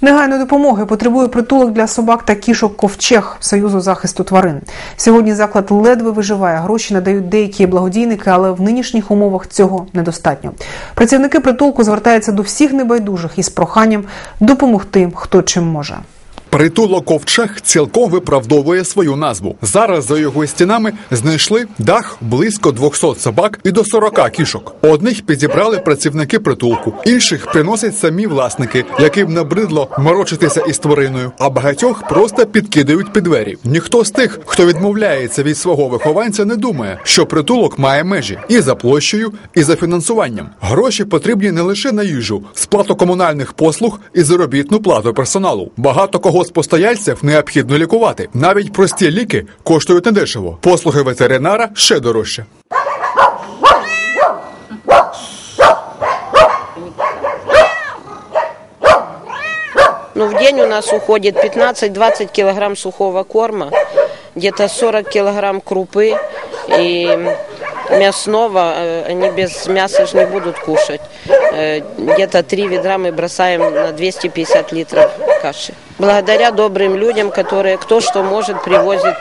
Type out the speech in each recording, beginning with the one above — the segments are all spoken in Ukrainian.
Негайної допомоги потребує притулок для собак та кішок ковчег Союзу захисту тварин. Сьогодні заклад ледве виживає. Гроші надають деякі благодійники, але в нинішніх умовах цього недостатньо. Працівники притулку звертаються до всіх небайдужих із проханням допомогти, хто чим може. Притулок ковчег цілком виправдовує свою назву. Зараз за його стінами знайшли дах близько 200 собак і до 40 кішок. Одних підібрали працівники притулку, інших приносять самі власники, яким набридло морочитися із твариною, а багатьох просто підкидають під двері. Ніхто з тих, хто відмовляється від свого вихованця, не думає, що притулок має межі і за площею, і за фінансуванням. Гроші потрібні не лише на їжу, сплату комунальних послуг і заробітну плату персоналу. Багато кого з постояльців необхідно лікувати. Навіть прості ліки коштують недешево. Послуги ветеринара ще дорожче. Ну, в день у нас уходит 15-20 килограмм сухого корма, где-то 40 килограмм крупы и мясного. э, Они без мяса же не будут кушать. Э, Где-то 3 ведра мы бросаем на 250 литров каши. Благодаря добрым людям, которые кто что может, привозят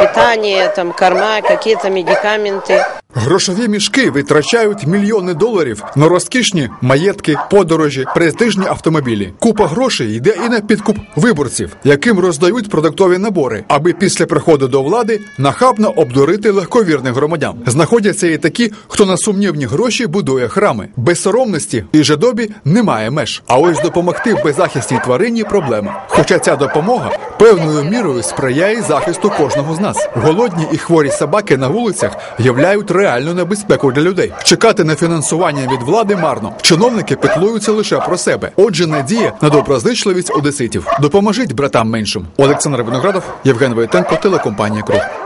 питание, там, корма, какие-то медикаменты. Грошові мішки витрачають мільйони доларів на розкішні маєтки, подорожі, престижні автомобілі. Купа грошей йде і на підкуп виборців, яким роздають продуктові набори, аби після приходу до влади нахабно обдурити легковірних громадян. Знаходяться і такі, хто на сумнівні гроші будує храми. Безсоромності і жадобі немає меж. А ось допомогти беззахисній тварині проблема. Хоча ця допомога певною мірою сприяє захисту кожного з нас. Голодні і хворі собаки на вулицях являють реальну небезпеку для людей. Чекати на фінансування від влади марно. Чиновники піклуються лише про себе. Отже, надія на доброзичливість одеситів. Допоможіть братам меншим. Олександр Виноградов, Євген Войтенко, телекомпанія Круг.